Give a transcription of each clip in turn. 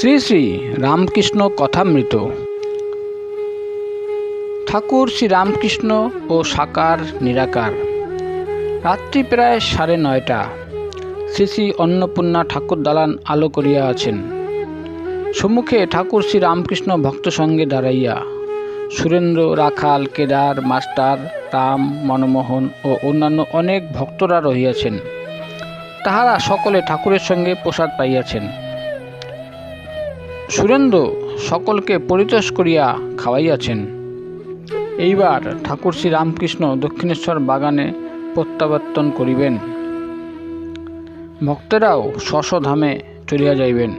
শ্রী শ্রী রামকৃষ্ণ কথামৃত। ঠাকুর শ্রী রামকৃষ্ণ ও সাকার নিরাকার। রাত্রি প্রায় সাড়ে নয়টা। শ্রী শ্রী অন্নপূর্ণা ঠাকুর দালান আলো করিয়া আছেন। সম্মুখে ঠাকুর শ্রী রামকৃষ্ণ ভক্ত সঙ্গে দাঁড়াইয়া। সুরেন্দ্র, রাখাল, কেদার, মাস্টার, রাম, মনমোহন ও অন্যান্য অনেক ভক্তরা রহিয়াছেন। তাহারা সকলে ঠাকুরের সঙ্গে প্রসাদ পাইয়াছেন। সুরেন্দ্র সকলকে পরিতোষ করিয়া খাওয়াইয়াছেন। এইবার ঠাকুর শ্রী রামকৃষ্ণ দক্ষিণেশ্বর বাগানে প্রত্যাবর্তন করিবেন। ভক্তেরাও স্বস্বধামে চলিয়া যাইবেন।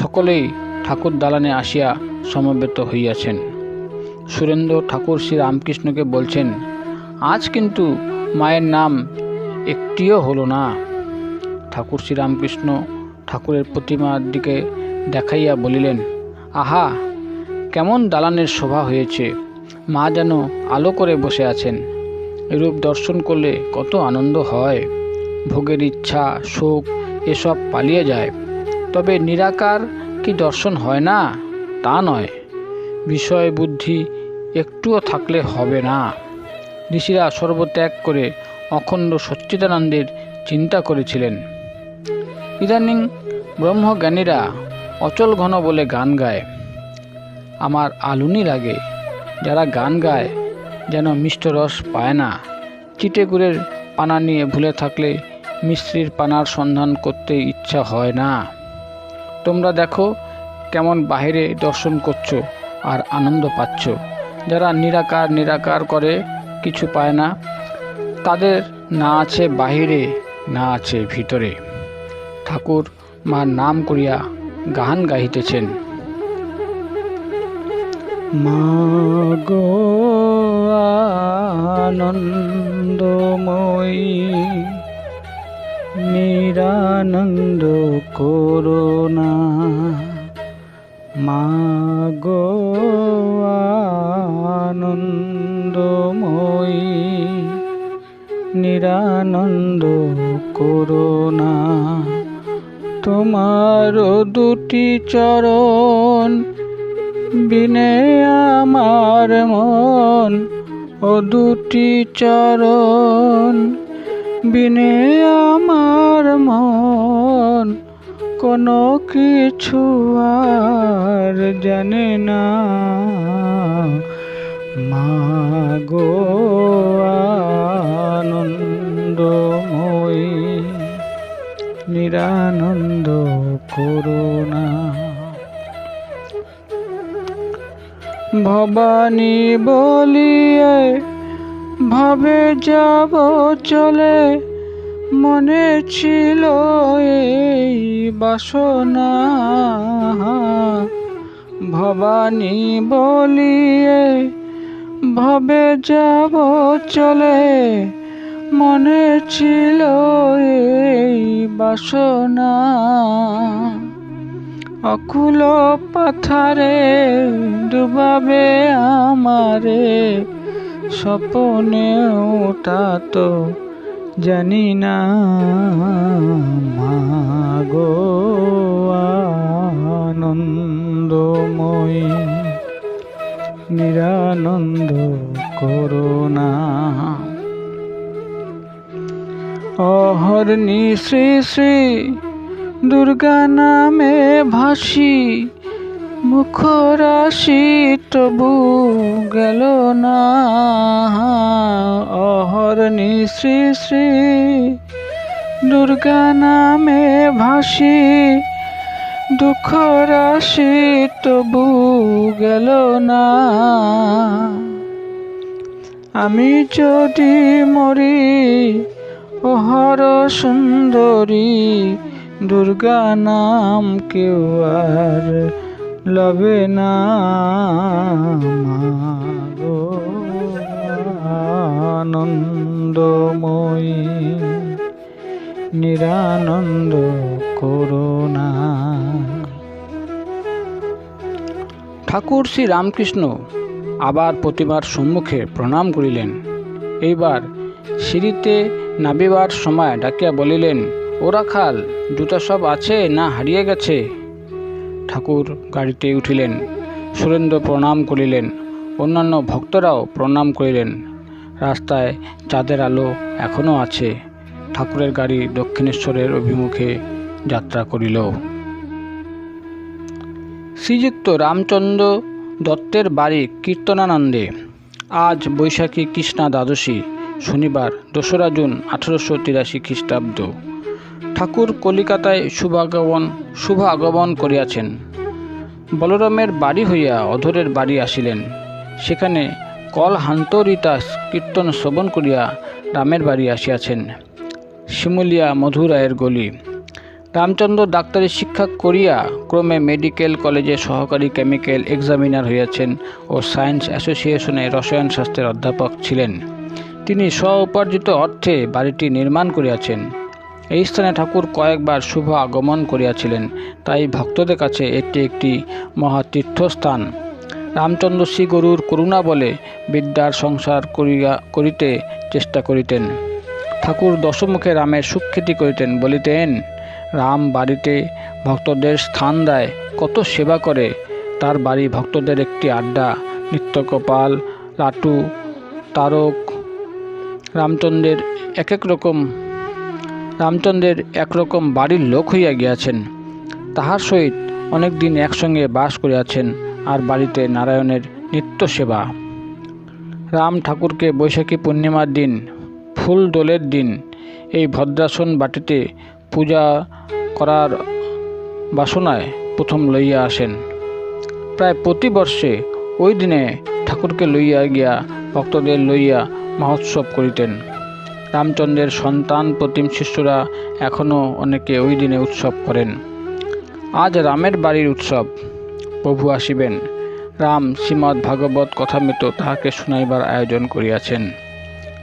সকলেই ঠাকুর দালানে আসিয়া সমবেত হইয়াছেন। সুরেন্দ্র ঠাকুর শ্রী রামকৃষ্ণকে বলছেন, আজ কিন্তু মায়ের নাম একটিও হলো না। ঠাকুর শ্রী রামকৃষ্ণ ঠাকুরের প্রতিমার দিকে দেখাইয়া বলিলেন, আহা, কেমন দালানের শোভা হয়েছে। মা যেন আলো করে বসে আছেন। এরূপ দর্শন করলে কত আনন্দ হয়। ভোগের ইচ্ছা, শোক, এসব পালিয়ে যায়। তবে নিরাকার কি দর্শন হয় না? তা নয়। বিষয় বুদ্ধি একটুও থাকলে হবে না। ঋষিরা সর্বত্যাগ করে অখণ্ড সচ্চিদানন্দের চিন্তা করেছিলেন। ইদানিং ব্রহ্মজ্ঞানীরা অচল ঘন বলে গান গায়। আমার আলুনি লাগে, যারা গান গায়, যেন মিষ্ট রস পায় না। চিটে গুড়ের পানা নিয়ে ভুলে থাকলে মিস্ত্রির পানার সন্ধান করতে ইচ্ছা হয় না। তোমরা দেখো কেমন বাহিরে দর্শন করছ আর আনন্দ পাচ্ছ। যারা নিরাকার নিরাকার করে কিছু পায় না, তাদের না আছে বাহিরে, না আছে ভিতরে। ঠাকুর মার নাম করিয়া গান গাইতেছেন। মাগো আনন্দময়ী নিরানন্দ করোনা মাগো আনন্দময়ী নিরানন্দ করোনা তোমার দুটি চরণ, বিনে আমার মন। ও দুটি চরণ, বিনে আমার মন। কোনো কিছু আর জানে না। মাগো আনন্দময়ী। নিরানন্দ করুণা। ভবানী বলিয়ে ভাবে যাব চলে, মনে ছিল এই বাসনা। ভবানী বলিয়ে ভাবে যাব চলে মনে ছিল এই বাসনা। অকুল পাথারে ডুবাবে আমারে, স্বপনে ওটা তো জানি না মাগো আনন্দময়ী, নিরানন্দ অহর্নি শ্রী শ্রী দুর্গা নামে ভাসি, মুখরাশি তবু গেল না। অহর্নি শ্রী শ্রী দুর্গা নামে ভাসি দুঃখ রাশি তবু গেল না। আমি যদি মরি সুন্দরী, দুর্গা নাম কেউ আর লবে না আনন্দময়ী, নিরানন্দ করোনা ঠাকুর শ্রী রামকৃষ্ণ আবার প্রতিমার সম্মুখে প্রণাম করিলেন। এইবার সিঁড়িতে নাবিবার সময় ডাকিয়া বলিলেন ও রাখাল জুতা সব আছে না হারিয়ে গেছে? ঠাকুর গাড়িতে উঠিলেন। সুরেন্দ্র প্রণাম করিলেন। অন্যান্য ভক্তরাও প্রণাম করিলেন। রাস্তায় চাঁদের আলো এখনও আছে। ঠাকুরের গাড়ি দক্ষিণেশ্বরের অভিমুখে যাত্রা করিল। শ্রীযুক্ত রামচন্দ্র দত্তের বাড়ি কীর্তনানন্দে। আজ বৈশাখী কৃষ্ণা দ্বাদশী। শনিবার, দোসরা জুন আঠারোশো তিরাশি খ্রিস্টাব্দ। ঠাকুর কলিকাতায় শুভাগমন শুভ আগমন করিয়াছেন। বলরামের বাড়ি হইয়া অধরের বাড়ি আসিলেন। সেখানে কল হান্তরিতা কীর্তন শ্রবণ করিয়া রামের বাড়ি আসিয়াছেন। শিমুলিয়া মধুরায়ের গলি। রামচন্দ্র ডাক্তারি শিক্ষা করিয়া ক্রমে মেডিকেল কলেজে সহকারী কেমিক্যাল এক্সামিনার হইয়াছেন ও সায়েন্স অ্যাসোসিয়েশনে রসায়ন শাস্ত্রের অধ্যাপক ছিলেন। তিনি স্ব উপার্জিত অর্থে বাড়িটি নির্মাণ করিয়াছেন। এই স্থানে ঠাকুর কয়েকবার শুভ আগমন করিয়াছিলেন, তাই ভক্তদের কাছে এটি একটি মহা তীর্থস্থান। রামচন্দ্র শ্রী গরুর করুণা বলে বিদ্যার সংসার করিয়া, করিতে চেষ্টা করিতেন। ঠাকুর দশমুখে রামের সুখ্যাতি করিতেন, বলিতেন, রাম বাড়িতে ভক্তদের স্থান দেয়, কত সেবা করে। তার বাড়ি ভক্তদের একটি আড্ডা, নিত্যকপাল, লাটু, তারক রামচন্দ্রের এক এক রকম, রামচন্দ্রের একরকম বাড়ির লোক হইয়া গিয়াছেন। তাহার সহিত অনেক দিন একসঙ্গে বাস করিয়াছেন আর বাড়িতে নারায়ণের নিত্য সেবা। রাম ঠাকুরকে বৈশাখী পূর্ণিমার দিন, ফুল দোলের দিন এই ভদ্রাসন বাটিতে পূজা করার বাসনায় প্রথম লইয়া আসেন। প্রায় প্রতি বর্ষে ওই দিনে ঠাকুরকে লইয়া গিয়া ভক্তদের লইয়া মহোৎসব করিতেন। রামচন্দ্রের সন্তান প্রতিম শিষ্যরা এখনও অনেকে ওই দিনে উৎসব করেন। আজ রামের বাড়ির উৎসব। প্রভু আসিবেন। রাম শ্রীমদ্ ভাগবত কথামৃত তাহাকে শুনাইবার আয়োজন করিয়াছেন।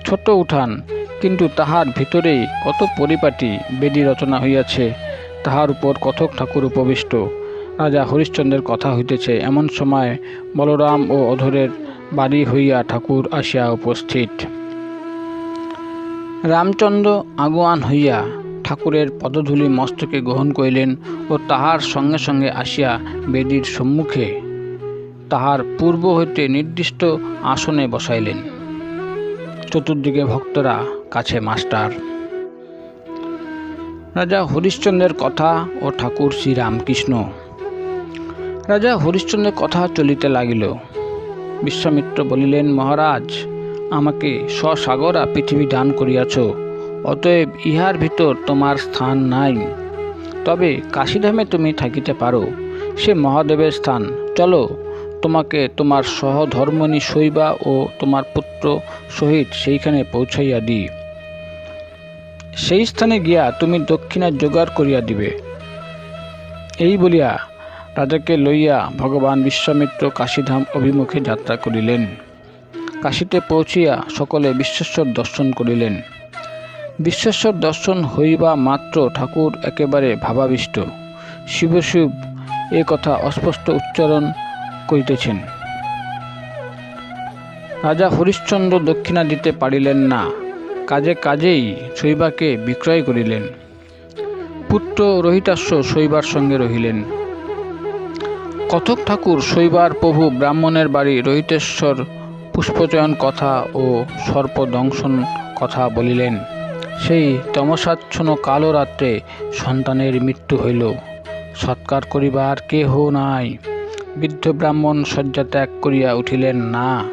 ছোট উঠান, কিন্তু তাহার ভিতরেই কত পরিপাটি বেদি রচনা হইয়াছে, তাহার উপর কথক ঠাকুর উপবিষ্ট। রাজা হরিশ্চন্দ্রের কথা হইতেছে, এমন সময় বলরাম ও অধরের বাড়ি হইয়া ঠাকুর আসিয়া উপস্থিত। রামচন্দ্র আগুয়ান হইয়া ঠাকুরের পদধূলি মস্তকে গ্রহণ করিলেন ও তাহার সঙ্গে সঙ্গে আসিয়া বেদির সম্মুখে তাহার পূর্ব হইতে নির্দিষ্ট আসনে বসাইলেন। চতুর্দিকে ভক্তরা, কাছে মাস্টার। রাজা হরিশ্চন্দ্রের কথা ও ঠাকুর শ্রীরামকৃষ্ণ। রাজা হরিশ্চন্দ্রের কথা চলিতে লাগিল। বিশ্বামিত্র বলিলেন, মহারাজ, আমাকে স্বসাগরা পৃথিবী দান করিয়াছ, অতএব ইহার ভিতর তোমার স্থান নাই। তবে কাশীধামে তুমি থাকিতে পারো, সে মহাদেবের স্থান। চলো, তোমাকে তোমার সহধর্মণী শৈবা ও তোমার পুত্র সহিত সেইখানে পৌঁছাইয়া দিই। সেই স্থানে গিয়া তুমি দক্ষিণা জোগাড় করিয়া দিবে। এই বলিয়া রাজাকে লইয়া ভগবান বিশ্বামিত্র কাশীধাম অভিমুখে যাত্রা করিলেন। কাশীতে পৌঁছিয়া সকলে বিশ্বেশ্বর দর্শন করিলেন। বিশ্বেশ্বর দর্শন হইবা মাত্র ঠাকুর একেবারে ভাবাবিষ্ট। শিবশিব এ কথা অস্পষ্ট উচ্চারণ করিতেছেন। রাজা হরিশ্চন্দ্র দক্ষিণা দিতে পারিলেন না। কাজে কাজেই শৈবাকে বিক্রয় করিলেন। পুত্র রহিতাস্য শৈবার সঙ্গে রহিলেন। কথক ঠাকুর শৈবার প্রভু ব্রাহ্মণের বাড়ি রহিতেশ্বর পুষ্পচয়ন কথা ও সর্পদংশন কথা বলিলেন। সেই তমসাচ্ছন্ন কালো রাত্রে সন্তানের মৃত্যু হইল। সৎকার করিবার কেহ নাই। বৃদ্ধ ব্রাহ্মণ শয্যা ত্যাগ করিয়া উঠিলেন, না,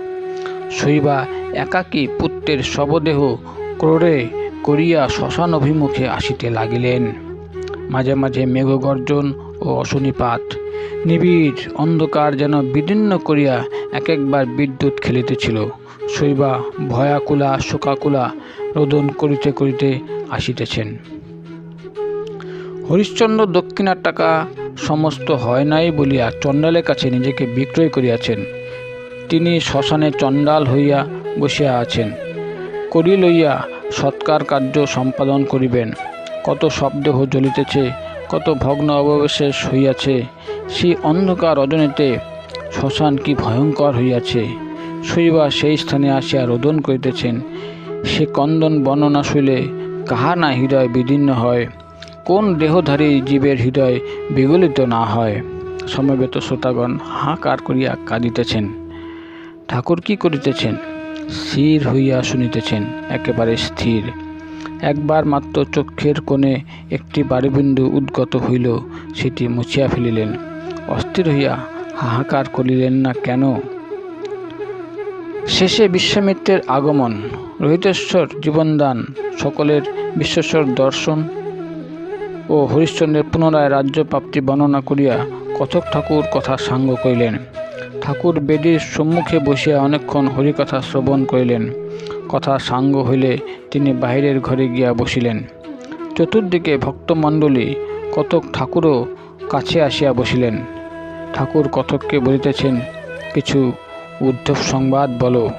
শৈবা একাকী পুত্রের শবদেহ ক্রোড়ে করিয়া শ্মশান অভিমুখে আসিতে লাগিলেন। মাঝে মাঝে মেঘগর্জন ও অশনিপাত নিবিড় অন্ধকার যেন বিদীর্ণ করিয়া এক একবার বিদ্যুৎ খেলিতেছিল। শৈবা ভয়াকুলা, শোকাকুলা রোদন করিতে করিতে আসিতেছেন। হরিশ্চন্দ্র দক্ষিণার টাকা সমস্ত হয় নাই বলিয়া চণ্ডালের কাছে নিজেকে বিক্রয় করিয়াছেন। তিনি শ্মশানে চণ্ডাল হইয়া বসিয়া আছেন। করি লইয়া সৎকার কার্য সম্পাদন করিবেন। কত শব্দেহ জ্বলিতেছে কত ভগ্ন অবশেষ হইয়াছে সেই অন্ধকার রজনীতে শ্মশান কি ভয়ঙ্কর হইয়াছে। শৈবা সেই স্থানে আসিয়া রোদন করিতেছেন। সে কন্দন বর্ণনা শুইলে কাহা না হৃদয় বিদীর্ণ হয়? কোন দেহধারী জীবের হৃদয় বিগলিত না হয়? সমবেত শ্রোতাগণ হাহাকার করিয়া কাঁদিতেছেন। ঠাকুর কি করিতেছেন? স্থির হইয়া শুনিতেছেন, একেবারে স্থির। একবার মাত্র চক্ষের কোণে একটি বাড়িবিন্দু উদ্গত হইল, সেটি মুছিয়া ফেলিলেন। অস্থির হইয়া হাহাকার করিলেন না কেন? শেষে বিশ্বামিত্রের আগমন, রোহিতেশ্বর জীবনদান, সকলের বিশ্বেশ্বর দর্শন ও হরিশ্চন্দ্রের পুনরায় রাজ্যপ্রাপ্তি বর্ণনা করিয়া কথক ঠাকুর কথা সাঙ্গ করিলেন। ঠাকুর বেদির সম্মুখে বসিয়া অনেকক্ষণ হরিকথা শ্রবণ করিলেন। কথা সাঙ্গ হইলে তিনি বাহিরের ঘরে গিয়া বসিলেন। চতুর্দিকে ভক্তমণ্ডলী, কতক ঠাকুরও কাছে আসিয়া বসিলেন। ঠাকুর কতককে বলিতেছেন, কিছু উদ্ধব সংবাদ বলো।